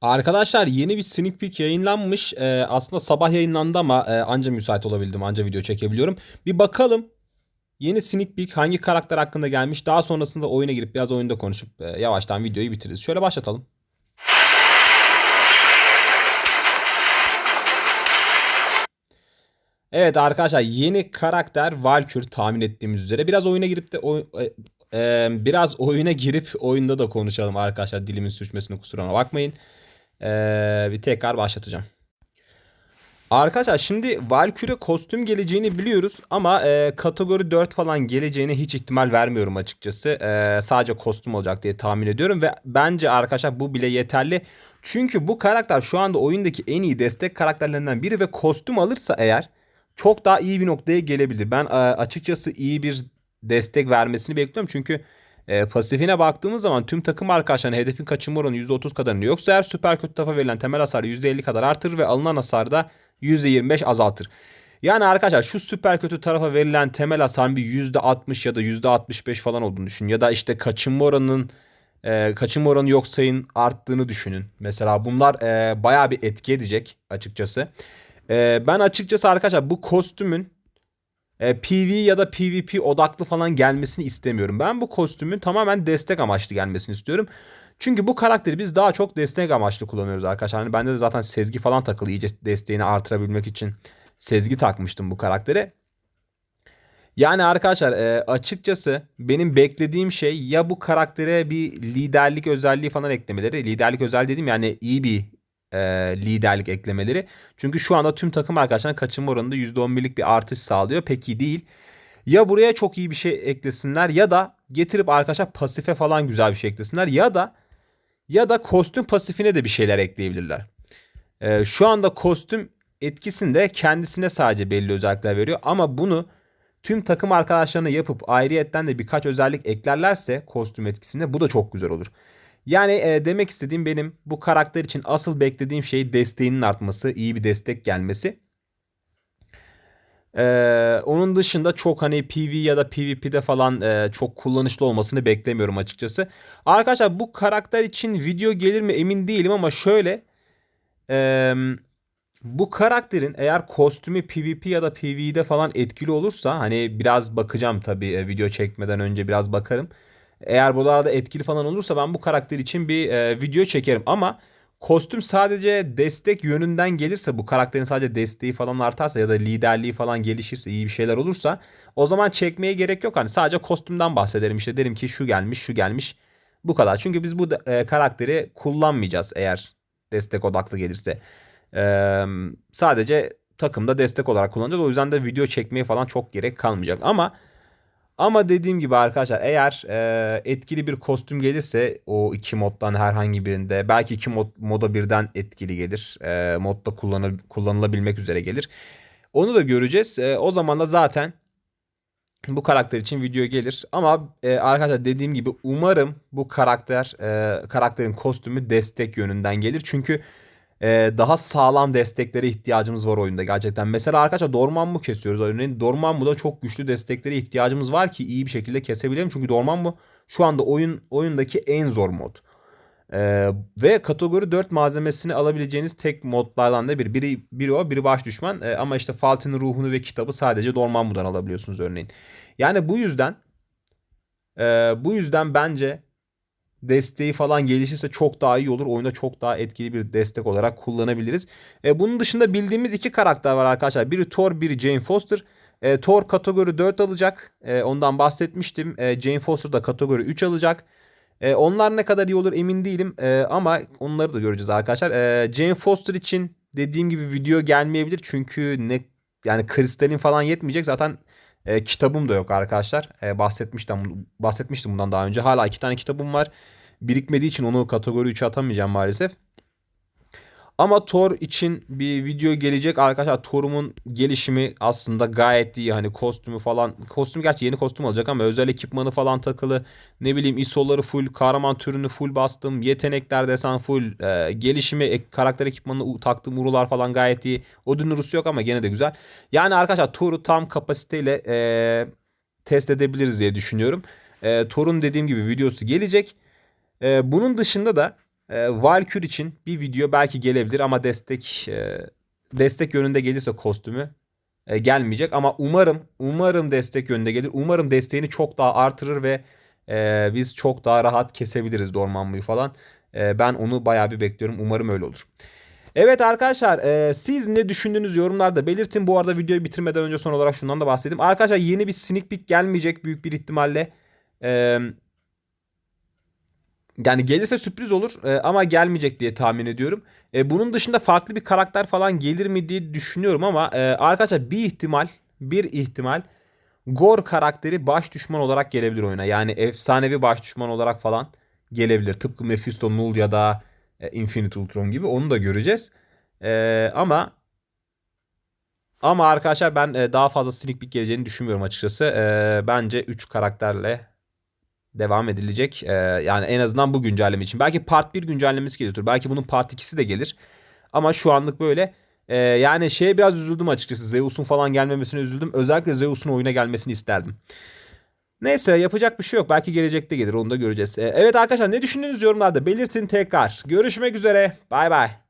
Arkadaşlar yeni bir sneak peek yayınlanmış. Ee, aslında sabah yayınlandı ama e, anca müsait olabildim. Anca video çekebiliyorum. Bir bakalım. Yeni sneak peek hangi karakter hakkında gelmiş. Daha sonrasında oyuna girip biraz oyunda konuşup e, yavaştan videoyu bitiririz. Şöyle başlatalım. Evet arkadaşlar yeni karakter Valkür tahmin ettiğimiz üzere. Biraz oyuna girip de oy- e, e, biraz oyuna girip oyunda da konuşalım arkadaşlar. Dilimin sürçmesine kusuruna bakmayın. E, bir tekrar başlatacağım. Arkadaşlar şimdi Valkyrie kostüm geleceğini biliyoruz ama e, kategori 4 falan geleceğine hiç ihtimal vermiyorum açıkçası. E, sadece kostüm olacak diye tahmin ediyorum ve bence arkadaşlar bu bile yeterli. Çünkü bu karakter şu anda oyundaki en iyi destek karakterlerinden biri ve kostüm alırsa eğer çok daha iyi bir noktaya gelebilir. Ben e, açıkçası iyi bir destek vermesini bekliyorum. Çünkü e, pasifine baktığımız zaman tüm takım arkadaşlarının hedefin kaçınma oranı %30 kadarını yoksa eğer süper kötü tarafa verilen temel hasarı %50 kadar artırır ve alınan hasarı da %25 azaltır. Yani arkadaşlar şu süper kötü tarafa verilen temel hasarın bir %60 ya da %65 falan olduğunu düşünün. Ya da işte kaçınma oranının e, kaçınma oranı yok sayın arttığını düşünün. Mesela bunlar e, bayağı bir etki edecek açıkçası. E, ben açıkçası arkadaşlar bu kostümün e, PV ya da PvP odaklı falan gelmesini istemiyorum. Ben bu kostümün tamamen destek amaçlı gelmesini istiyorum. Çünkü bu karakteri biz daha çok destek amaçlı kullanıyoruz arkadaşlar. Hani bende de zaten sezgi falan takılı iyice desteğini artırabilmek için sezgi takmıştım bu karaktere. Yani arkadaşlar e, açıkçası benim beklediğim şey ya bu karaktere bir liderlik özelliği falan eklemeleri. Liderlik özelliği dedim yani iyi bir e, liderlik eklemeleri. Çünkü şu anda tüm takım arkadaşlar kaçınma oranında %11'lik bir artış sağlıyor. Pek iyi değil. Ya buraya çok iyi bir şey eklesinler ya da getirip arkadaşlar pasife falan güzel bir şey eklesinler ya da ya da kostüm pasifine de bir şeyler ekleyebilirler. Ee, şu anda kostüm etkisinde kendisine sadece belli özellikler veriyor ama bunu tüm takım arkadaşlarına yapıp ayrıyetten de birkaç özellik eklerlerse kostüm etkisinde bu da çok güzel olur. Yani e, demek istediğim benim bu karakter için asıl beklediğim şey desteğinin artması, iyi bir destek gelmesi. Ee, onun dışında çok hani PV ya da PvP'de falan e, çok kullanışlı olmasını beklemiyorum açıkçası. Arkadaşlar bu karakter için video gelir mi emin değilim ama şöyle e, bu karakterin eğer kostümü PvP ya da PvE'de falan etkili olursa hani biraz bakacağım tabii e, video çekmeden önce biraz bakarım. Eğer buralarda etkili falan olursa ben bu karakter için bir e, video çekerim ama kostüm sadece destek yönünden gelirse bu karakterin sadece desteği falan artarsa ya da liderliği falan gelişirse iyi bir şeyler olursa o zaman çekmeye gerek yok. Hani sadece kostümden bahsederim işte derim ki şu gelmiş şu gelmiş bu kadar. Çünkü biz bu e, karakteri kullanmayacağız eğer destek odaklı gelirse. E, sadece takımda destek olarak kullanacağız. O yüzden de video çekmeye falan çok gerek kalmayacak. Ama ama dediğim gibi arkadaşlar eğer e, etkili bir kostüm gelirse o iki moddan herhangi birinde belki iki mod, moda birden etkili gelir. E, modda kullanıl, kullanılabilmek üzere gelir. Onu da göreceğiz. E, o zaman da zaten bu karakter için video gelir. Ama e, arkadaşlar dediğim gibi umarım bu karakter e, karakterin kostümü destek yönünden gelir. Çünkü e, daha sağlam desteklere ihtiyacımız var oyunda gerçekten. Mesela arkadaşlar Dormammu kesiyoruz örneğin. Dormammu'da çok güçlü desteklere ihtiyacımız var ki iyi bir şekilde kesebilelim. Çünkü Dormammu şu anda oyun oyundaki en zor mod. Ee, ve kategori 4 malzemesini alabileceğiniz tek modlardan da biri. Biri, biri o, biri baş düşman. Ee, ama işte Faltin'in ruhunu ve kitabı sadece Dormammu'dan alabiliyorsunuz örneğin. Yani bu yüzden e, bu yüzden bence desteği falan gelişirse çok daha iyi olur. Oyunda çok daha etkili bir destek olarak kullanabiliriz. E, bunun dışında bildiğimiz iki karakter var arkadaşlar. Biri Thor, biri Jane Foster. E, Thor kategori 4 alacak. E, ondan bahsetmiştim. E, Jane Foster da kategori 3 alacak. E, onlar ne kadar iyi olur emin değilim. E, ama onları da göreceğiz arkadaşlar. E, Jane Foster için dediğim gibi video gelmeyebilir. Çünkü ne yani kristalin falan yetmeyecek. Zaten e, kitabım da yok arkadaşlar. E, bahsetmiştim bahsetmiştim bundan daha önce. Hala iki tane kitabım var. Birikmediği için onu kategori 3'e atamayacağım maalesef. Ama Thor için bir video gelecek arkadaşlar. Thor'umun gelişimi aslında gayet iyi. Hani kostümü falan. Kostüm gerçi yeni kostüm olacak ama özel ekipmanı falan takılı. Ne bileyim ISO'ları full. Kahraman türünü full bastım. Yetenekler desen full. E, gelişimi, ek, karakter ekipmanını taktığım urular falan gayet iyi. Odin Rus yok ama gene de güzel. Yani arkadaşlar Thor'u tam kapasiteyle e, test edebiliriz diye düşünüyorum. E, Thor'un dediğim gibi videosu gelecek. E, bunun dışında da e, Valkyrie için bir video belki gelebilir ama destek e, destek yönünde gelirse kostümü e, gelmeyecek ama umarım umarım destek yönünde gelir. Umarım desteğini çok daha artırır ve e, biz çok daha rahat kesebiliriz Dormammu'yu falan. E, ben onu bayağı bir bekliyorum. Umarım öyle olur. Evet arkadaşlar e, siz ne düşündüğünüz yorumlarda belirtin. Bu arada videoyu bitirmeden önce son olarak şundan da bahsedeyim. Arkadaşlar yeni bir sneak peek gelmeyecek büyük bir ihtimalle. E, yani gelirse sürpriz olur e, ama gelmeyecek diye tahmin ediyorum. E, bunun dışında farklı bir karakter falan gelir mi diye düşünüyorum ama e, arkadaşlar bir ihtimal bir ihtimal Gor karakteri baş düşman olarak gelebilir oyuna. Yani efsanevi baş düşman olarak falan gelebilir. Tıpkı Mephisto, Null ya da e, Infinite Ultron gibi onu da göreceğiz. E, ama ama arkadaşlar ben e, daha fazla sneak peek geleceğini düşünmüyorum açıkçası. E, bence 3 karakterle devam edilecek. E, yani en azından bu güncelleme için. Belki part 1 güncellemesi geliyordur. Belki bunun part 2'si de gelir. Ama şu anlık böyle. E, yani şeye biraz üzüldüm açıkçası. Zeus'un falan gelmemesine üzüldüm. Özellikle Zeus'un oyuna gelmesini isterdim. Neyse yapacak bir şey yok. Belki gelecekte gelir onu da göreceğiz. E, evet arkadaşlar ne düşündüğünüz yorumlarda belirtin tekrar. Görüşmek üzere. Bay bay.